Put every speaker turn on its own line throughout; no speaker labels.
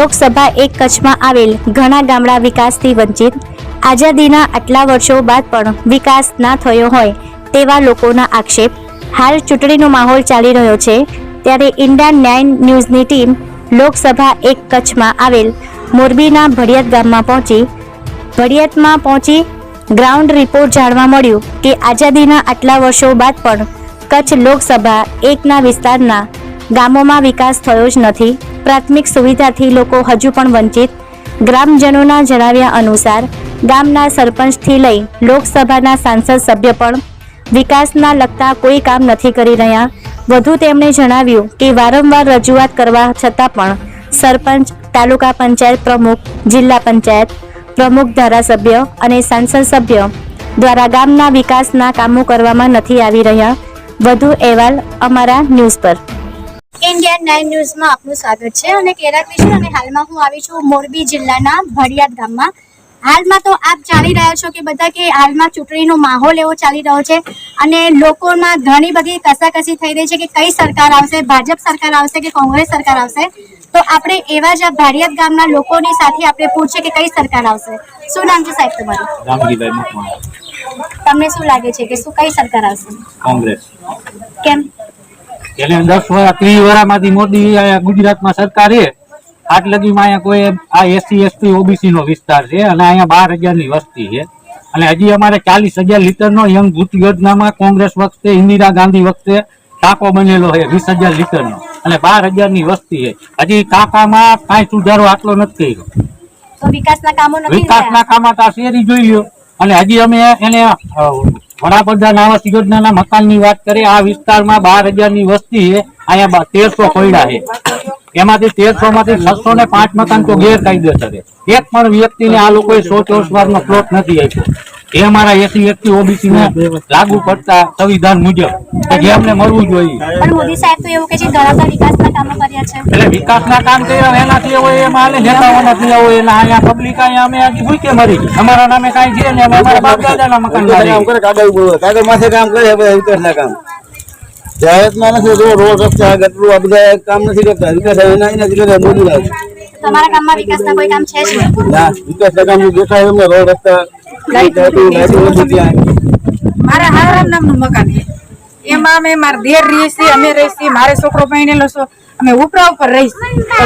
લોકસભા એક કચ્છમાં આવેલ ઘણા ગામડા વિકાસથી વંચિત. આઝાદીના આટલા વર્ષો બાદ પણ વિકાસ ના થયો હોય તેવા લોકોના આક્ષેપ. હાલ ચૂંટણીનો માહોલ ચાલી રહ્યો છે ત્યારે ઇન્ડિયન નાઇન ન્યૂઝની ટીમ લોકસભા એક કચ્છમાં આવેલ મોરબીના ભડિયત ગામમાં પહોંચી. ભડિયતમાં પહોંચી ગ્રાઉન્ડ રિપોર્ટ જાણવા મળ્યું કે આઝાદીના આટલા વર્ષો બાદ પણ કચ્છ લોકસભા એકના વિસ્તારના ગામોમાં વિકાસ થયો જ નથી. પ્રાથમિક સુવિધાથી લોકો હજુ પણ વંચિત. ગ્રામજનોના જણાવ્યા અનુસાર, ગામના સરપંચથી લઈ લોકસભાના સાંસદ સભ્ય પણ વિકાસના લગતા કોઈ કામ નથી કરી રહ્યા. વધુ તેમણે જણાવ્યું કે વારંવાર રજૂઆત કરવા છતાં પણ સરપંચ, તાલુકા પંચાયત પ્રમુખ, જિલ્લા પંચાયત પ્રમુખ ધારાસભ્ય અને સાંસદ સભ્ય દ્વારા ગામના વિકાસના કામો કરવામાં નથી આવી રહ્યા. વધુ અહેવાલ અમારા ન્યૂઝ પર.
ઇન્ડિયન નાઇન ન્યૂઝમાં આપનું સ્વાગત છે અને કેરા કિશોર અને હાલમાં હું આવી છું મોરબી જિલ્લાના ભડિયાદ ગામમાં. હાલમાં તો આપ જાણી રહ્યા છો કે બધા કે હાલમાં ચૂંટણીનો માહોલ એવો ચાલી રહ્યો છે અને લોકોમાં ઘણી બધી કસાકસી થઈ રહી છે કે કઈ સરકાર આવશે ભાજપ સરકાર આવશે કે કોંગ્રેસ સરકાર આવશે? તો આપણે એવા જ ભાડિયાદ ગામના લોકોની સાથે આપણે પૂછીએ કે કઈ સરકાર આવશે. શું નામ છે સાહેબ તમારું? તમને શું લાગે છે કે શું કઈ સરકાર આવશે?
કોંગ્રેસ.
કેમ?
એને દસ વર્ષ ત્રીસ વર્ષમાંથી મોદી ગુજરાતમાં સરકારે છે. આટ લગીમાં અહીંયા કોઈ આ એસસી એસટી ઓબીસી નો વિસ્તાર છે અને અહીંયા બાર હજારની વસ્તી છે. અને હજી અમારે ચાલીસ હજાર લીટરનો યંગ ભૂત યોજનામાં કોંગ્રેસ વખતે ઇન્દિરા ગાંધી વખતે ટાંકો બનેલો છે વીસ હજાર લીટરનો. અને બાર હજારની વસ્તી છે. હજી ટાંકામાં કાંઈ સુધારો આટલો નથી કર્યો.
વિકાસના કામો
વિકાસના કામ શેરી જોઈ લ્યો. અને હજી અમે એને વડાપ્રધાન આવાસ યોજનાના મકાનની વાત કરીએ, આ વિસ્તારમાં બાર હજારની વસ્તી છે. અહીંયા તેરસો કોયડા છે. એમાંથી તેરસો માંથી છસો ને પાંચ મકાન તો ગેરકાયદેસર છે. એક પણ વ્યક્તિને આ લોકોએ સો ચોસ વાર નો પ્લોટ નથી આપ્યો. એ અમારા એસી એકથી ઓબીસી ને લાગુ પડતા સંવિધાન મુજબ કે જે અમને મળવું જોઈએ.
પણ મોદી સાહેબ તો એવું કે છે ઘણા વિકાસના કામો કર્યા છે.
એટલે વિકાસના કામ કર્યા એનાથી હોય એમાં હાલે નેતાઓના થયા હોય એના અહીંયા પબ્લિક અમે મરી. અમારા નામે કાંઈ છે ને અમે અમારા બાપ દાદાના મકાન
કામ કરે કાગળ બોલો કાગળ માથે કામ કરે વિકાસના કામ. જાહેરાતમાં નથી જો રોડ રસ્તા ગટરું આ બધા કામ નથી કરતા. વિકાસ એના મોદી
તમારા વિકાસના કોઈ કામ છે જ
ના વિકાસના કામ દેખાય એમને રોડ રસ્તા લાઈટું લાઈટું નથી ત્યાં
મારા હારામ નામનું મકાન છે. એમાં અમે મારા દેર રહીએ છીએ અમે રહીએ મારે છોકરો પહેણેલો છો અમે ઉપરા ઉપર રહીશ.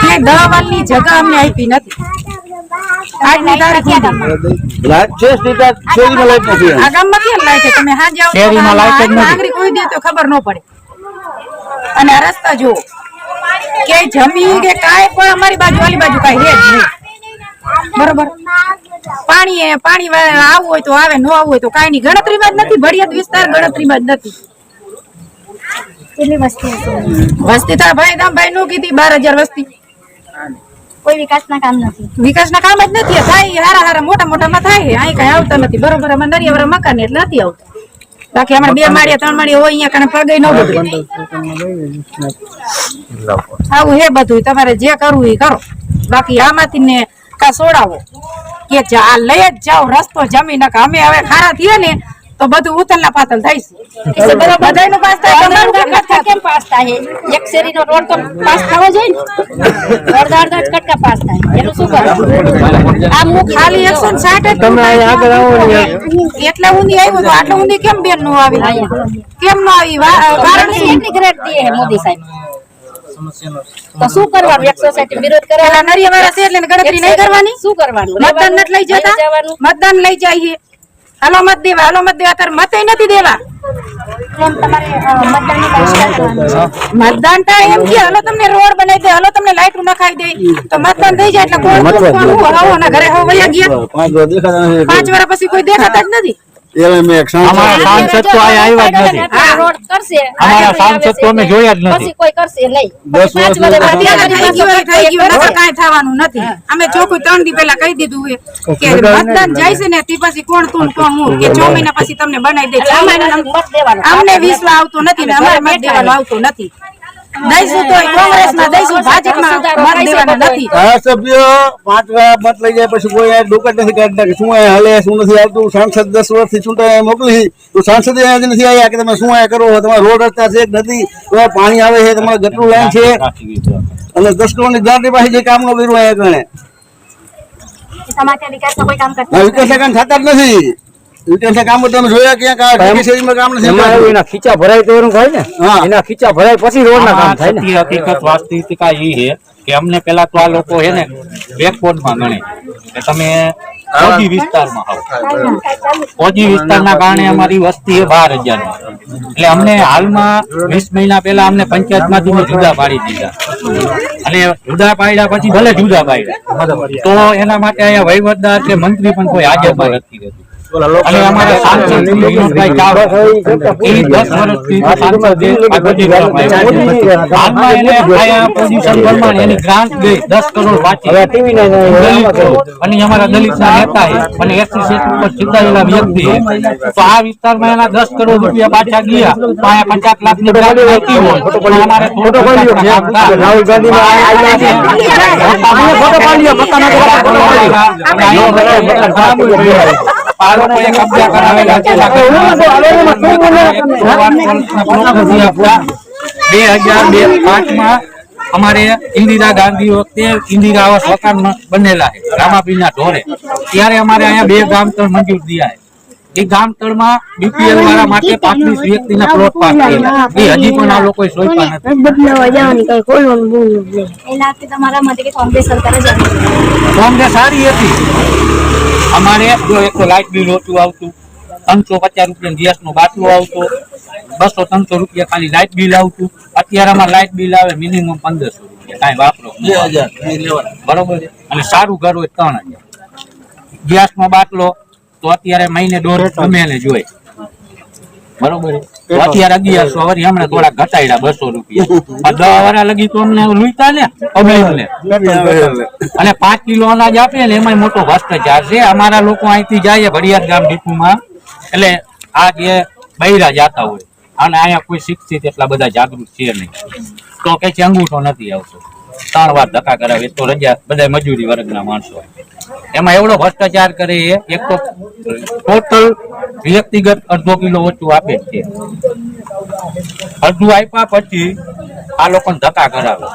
ક્યાંય દવા વાળની જગા અમને આપી નથી. આજની તારીખ
લાઈટ છે સ્ટેટા શેરીમાં લાઈટ નથી
આ ગામમાં ક્યાં લાઈટ છે? તમે હાંજે આવો
શેરીમાં લાઈટ નથી.
નાગરિક કોઈ દે તો ખબર ન પડે. અને આ રસ્તા જુઓ. કે જમીન કે કાંઈ પણ અમારી બાજુ આલી બાજુ કાંઈ હે જ નહીં. બરોબર. પાણી પાણી આવવું હોય તો આવે ન આવવું હોય તો કાંઈ નહીં. ગણતરીમાં જ નથી ભડિયાદ વિસ્તાર ગણતરીમાં જ નથી.
કેટલી વસ્તી
તારા ભાઈ દામ ભાઈ નું કીધી બાર હજાર વસ્તી.
કોઈ વિકાસના કામ નથી?
વિકાસના કામ જ નથી. થાય હારા હારા મોટા મોટા માં થાય અહીં કઈ આવતા નથી. બરોબર અમે નરિયાવાળા મકાન એટલે નથી આવતા. બાકી અમારે બે માળિયા ત્રણ માળિયા હોય અહીંયા કણે પગે ન બધું આવું હે બધું તમારે જે કરવું એ કરો. બાકી આમાંથી ને કા સોડાવો. કે જા લઈ જ જાઓ રસ્તો જમી નાખ અમે હવે ખારા થઈએ ને તો બધું ઉતલના પાતલ થાય છે. બધાયનું પાસ થાય તમારું કામ
કેમ પાસ થાય એક શેરીનો રોડ તો પાસ થવો જોઈએ ને? અડધા અડધા જ કટકા પાસ થાય એનું શું કરવું આમ હું
ખાલી એકસો ને સાઠ
તમે આગળ આવો ને
એટલા ઊંધી આવ્યું તો આટલું ઊંધી કેમ બેનનું આવી? કેમ નો આવી? કારણ શું?
કેટલી ગ્રેડ દે મોદી સાહેબ. તો શું કરવાનું એક સોસાયટી વિરોધ કરે
પેલા નરિયાવાળા છે એટલે ગણતરી નહીં કરવાની?
શું કરવાનું?
મતદાન નથી લઈ જતા? મતદાન લઈ જઈએ. હાલો મત દેવા હાલો મત દેવા. તાર મત નથી દેવા.
એમ તમારે અ, મતદાનની બહિષ્કાર કરવાનું છે
મતદાન તા એમ કે હલો તમને રોડ બનાવી દે હલો તમને લાઈટ નખાઈ દે. તો મતદાન થઈ જાય એટલે કોણ કોણ ઘરે હવો વયા ગયા.
પાંચ વાર દેખાતા
પાંચ વર્ષ પછી કોઈ દેખાતા જ નથી.
એવા મેં
અમારા સાંસદ તો અહીંયા આવ્યા જ નથી.
રોડ કરશે
અમારા સાંસદ તો અમે જોયા જ નથી.
પછી કોઈ કરશે નહીં
વર્ષ
થઈ ગયું થવાનું નથી. અમે ચોખ્ખું ત્રણ દી પહેલા કહી દીધું છે કે મતદાન જાય છે ને તે પછી કોણ તું કોણ હું? કે છ મહિના પછી તમને બનાવી દે. છ મહિના અમને વિશ્વાસ આવતો નથી ને અમારે મત દેવાનો આવતો નથી.
દઈશું તો કોંગ્રેસમાં દઈશું ભાજપમાં મત દેવાના નથી.
ધારાસભ્ય પાંચ મત લઈ જાય પછી કોઈ ડોકટ નથી કાઢતા કે શું અહીંયા હાલે શું નથી આવતું સાંસદ દસ વર્ષથી ચૂંટાય મોકલી તો સાંસદ અહીંયા નથી આવ્યા કે તમે શું આ કરો તમારા રોડ રસ્તા છે નથી? પાણી આવે છે તમારા ગટરું લાઈન છે. અને દસ કરોડની ગ્રાન્ટની પાસે જે કામ નો કર્યું અહીંયા કણે
કામ
થતા જ નથી. વિકાસના કામ તમે જોયા ક્યાંક આ ટીવી શેરીમાં કામ નથી
એમાં એના ખીચા ભરાય તો એનું થાય ને? એના ખીચા ભરાય પછી રોડ કામ થાય ને?
હકીકત વાસ્તવિકતા એ છે કે અમને પેલા તો આ લોકો છે ને બેકવર્ડમાં ગણે. કે તમે ઓજી વિસ્તારમાં આવો. ઓજી વિસ્તારના કારણે અમારી વસ્તી એ બાર હજાર એટલે અમને હાલમાં વીસ મહિના પહેલા અમને પંચાયતમાંથી જુદા પાડી દીધા. અને જુદા પાડ્યા પછી ભલે જુદા પાડ્યા. તો એના માટે અહીંયા વહીવટદાર કે મંત્રી પણ કોઈ હાજર નથી રહેતું. અને અમારા સાંસદ શ્રી વિનોદભાઈ એ દસ વર્ષથી સાંસદ છે, આ બધી કરવામાં આવ્યા છે. હાલમાં એને આયા પોઝિશન પ્રમાણે એની ગ્રાન્ટ ગઈ દસ કરોડ. અને અમારા અને ઉપર ચૂંટાયેલા તો આ વિસ્તારમાં એના દસ કરોડ રૂપિયા પાછા ગયા તો અહીંયા પચાસ લાખની ગ્રાન્ટ મળતી હોય. અમારે.
રાહુલ ગાંધી
આ લોકોએ કબજા કરાવેલા છે. બે હજાર બે પાંચમાં અમારે ઇન્દિરા ગાંધી વખતે ઇન્દિરા આવાસ મકાન બનેલા છે રામાપીના ઢોરે. ત્યારે અમારે અહીંયા બે ગામ ત્રણ મંજૂર થયા છે. એ ગામ બીપીએલ વાળા માટે પાંત્રીસ વ્યક્તિના પ્લોટ પાસ થયેલા એ હજી પણ આ લોકોએ સોંપ્યા નથી.
એ લાગતે તમારા મતે કે કોંગ્રેસ સરકાર જ આવી.
કોંગ્રેસ સારી હતી. અમારે જો એક તો લાઇટ બિલ ઓછું આવતું ત્રણસો પચાસ રૂપિયા ગેસ નો બાટલો આવતો બસો ત્રણસો રૂપિયા ખાલી લાઇટ બિલ આવતું. અત્યારે અમારે લાઇટ બિલ આવે મિનિમમ પંદરસો રૂપિયા. કાંઈ વાપરો
હજાર.
બરોબર અને સારું ઘર હોય ત્રણ હજાર. ગેસ નો બાટલો તો અત્યારે મહિને દોઢ ગમે જોઈએ બરોબર તો અત્યારે અગિયારસો વળી હમણાં થોડા ઘટાડ્યા બસો રૂપિયા. દસ વાળા લગી તો અમને લુઈતા ને પબ્લિક અને પાંચ કિલો અનાજ આપે ને એમાં મોટો ભ્રષ્ટાચાર છે. અમારા લોકો અહીંથી જાય ભડિયાદ ગામ ડીપુમાં. એટલે આ જે બૈરા જાતા હોય અને અહીંયા કોઈ શિક્ષિત એટલા બધા જાગૃત છે નહીં. તો કે છે અંગૂઠો નથી આવતો. ત્રણ વાર ધક્કા કરાવે તો રજા બધા મજૂરી વર્ગના માણસો એમાં એવડો ભ્રષ્ટાચાર કરે એ એક તો ટોટલ વ્યક્તિગત અડધો કિલો ઓછું આપે છે. અડધું આપ્યા પછી આ લોકોને ધક્કા કરાવે.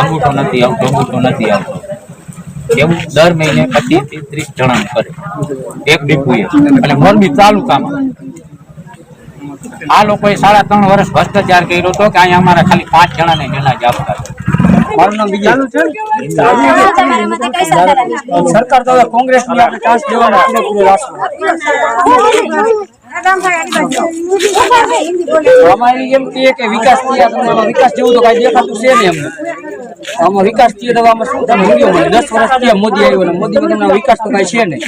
અંગૂઠો નથી આવતો, અંગૂઠો નથી આવતો. એવું દર મહિને પચીસથી ત્રીસ જણા કરે. એક ડીપુએ. અને મોરબી તાલુકામાં. આ લોકોએ સાડા ત્રણ વર્ષ ભ્રષ્ટાચાર કર્યો હતો કે અહીંયા અમારા ખાલી પાંચ જણાને અનાજ આપતા મારું નામ વિજય.
તમારા મતે કઈ સરકાર દ્વારા
સરકાર તો હવે કોંગ્રેસની આપણે ચાન્સ દેવાનો પૂરો રાખશું અમારી એમ કહીએ કે વિકાસ થયા તમને વિકાસ જેવું તો કઈ દેખાતું છે નહીં અમને. આમાં વિકાસ થયો તો આમાં શું તમે હિન્દીઓ દસ વર્ષ થયા મોદી આવ્યો ને મોદી તમને વિકાસ તો કઈ છે નહીં.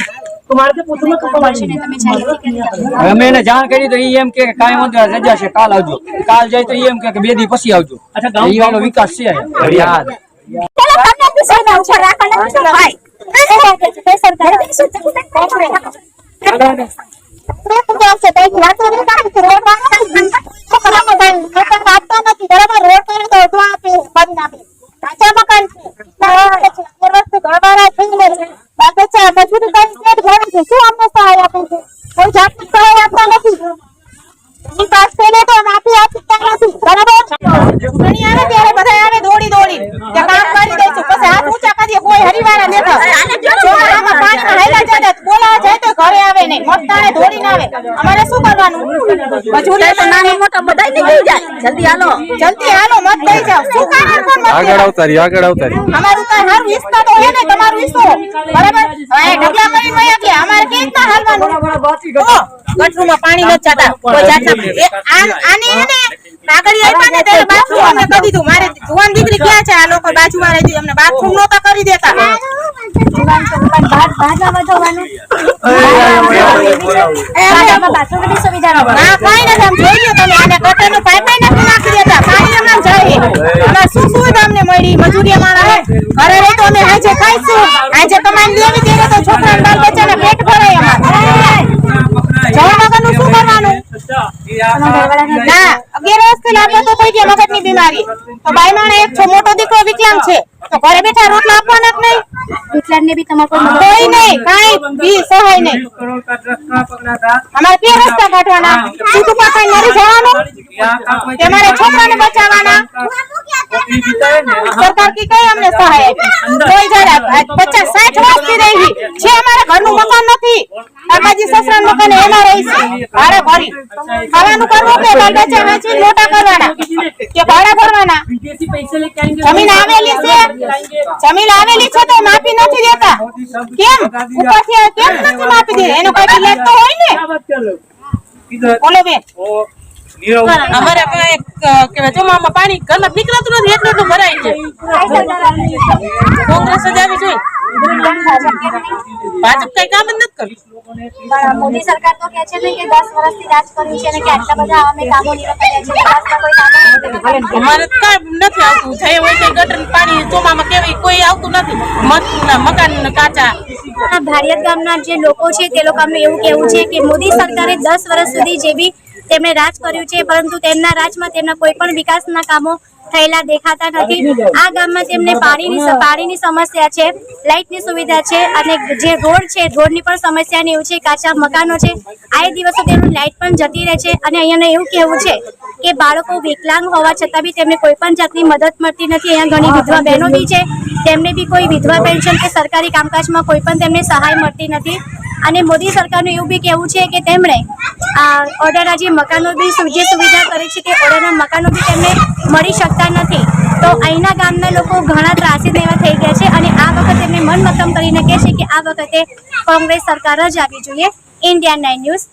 અમે એને જાણ કરી તો એ એમ કે કાંઈ વાંધો રજા છે કાલ આવજો કાલ જાય તો એમ કે કે બે દી પછી આવજો એ વાળો વિકાસ છે યાદ
ચૂંટણી આવે ત્યારે બધા આવે દોડી દોડી કે કામ કરી દઈશું પછી હાથ ઊંચા કરીએ કોઈ હરીવાળા નથી ચોમાસામાં પાણીમાં હાલ્યા જાય તો બોલાવા જાય તો ઘરે આવે નહીં મતદાને દોડીને આવે અમારે શું કરવાનું મજૂરી તો નાની મોટા બધા નીકળી જાય જલ્દી હાલો જલ્દી હાલો મત થઈ જાવ શું કારણ કોણ મત
આગળ આવતારી આગળ આવતારી.
અમારું તો હારું વિસ્તાર તો હે ને તમારું ઈચ્છો બરાબર? હવે ઢગલા કરી વયા કે અમારે કે રીતના હાલવાનું? ઓ, માં પાણી ન ચાતા કોઈ જાતના એ આને હે ને કાગળી આપ્યા ને ત્યારે બાથરૂમ અમને કરી દીધું. મારે જુવાન દીકરી ક્યાં છે? આ લોકો બાજુ મારે દી અમને બાથરૂમ નહોતા કરી દેતા.
પણ મળે.
ના કઈ નથી આમ જોઈ લો તમે આને ગટરનું પાઇપલાઇન નથી નાખી દેતા પાણી એમનામ જાય અમારે શું મળી મજૂરી આવે ઘરે રહી તો અમે આજે ખાઈશું. આજે કમાઈને લેવી ત્યારે તો છોકરા બાલ બચ્ચાને પેટ ભરાય અમારે. જવા વગરનું શું કરવાનું? ના ગેરવસ્તી લાગો તો થઈ ગઈ મગજની બીમારી. તો બાઈ માણે એક છો મોટો દીકરો વિકલાંગ છે. તો ઘરે બેઠા રોટલા આપવાના જ નહીં?
વિકલાંગને બી તમારે કોઈ
નહીં કાંઈ બી સહાય નહીં. અમારે બે રસ્તા કાઢવાના? સીધું પાછા મારી જવાનું? કે અમારે છોકરાને બચાવવાના? સરકાર પચાસ સાઠ વર્ષથી રહી છે અમારા ઘરનું મકાન નથી, કાકાજી સસરા મોટા કરવાના? કે ભાડા ભરવાના? જમીન આવેલી છે? જમીન આવેલી છે તો માફી નથી દેતા? કેમ? ઉપરથી કેમ નથી માફી દે એનો કઈ લેતો હોય ને? બોલો બેન.
અમારે કઈ ચોમામાં પાણી ઘરમાં નીકળતું નથી એટલું એટલું ભરાય છે. કોંગ્રેસ જ આવી જોઈએ ભાજપ કઈ કામ જ નથી
કર્યું. મોદી સરકાર તો કહે છે ને કે દસ વર્ષથી રાજ કર્યું છે અને કે આટલા બધા અમે કામો છે કોઈ કામો નથી
આવતું. જઈ હોય છે ગટર પાણી ચોમામાં કેવાય કોઈ આવતું નથી. મકાન કાચા.
આ ગામના જે લોકો છે તે લોકોનું એવું કેવું છે કે મોદી સરકારે દસ વર્ષ સુધી જે બી તેમણે રાજ કર્યું છે, પરંતુ તેમના રાજમાં તેમના કોઈ પણ વિકાસના કામો થયેલા દેખાતા નથી. આ ગામમાં તેમને પાણીની પાણીની સમસ્યા છે, લાઇટની સુવિધા છે અને જે રોડ છે, રોડની પણ સમસ્યા ને એવું છે, કાચા મકાનો છે. આ દિવસો તેમનું લાઇટ પણ જતી રહે છે અને અહીંયાને એવું કહેવું છે કે બાળકો વિકલાંગ હોવા છતાં બી તેમને કોઈ પણ જાતની મદદ મળતી નથી. અહીંયા ઘણી વિધવા બહેનો બી છે, તેમને બી કોઈ વિધવા પેન્શન કે સરકારી કામકાજમાં કોઈ પણ તેમને સહાય મળતી નથી. અને મોદી સરકારનું એવું બી કહેવું છે કે તેમણે ઓર્ડરના જે મકાનો બી જે સુવિધા કરે છે તે ઓર્ડરના મકાનો બી તેમને મળી શકતા નથી. તો અહીંના ગામના લોકો ઘણા ત્રાસીદ એવા થઈ ગયા છે અને આ વખતે તેમને મન મક્કમ કરીને કહે છે કે આ વખતે કોંગ્રેસ સરકાર જ આવી જોઈએ. India nine news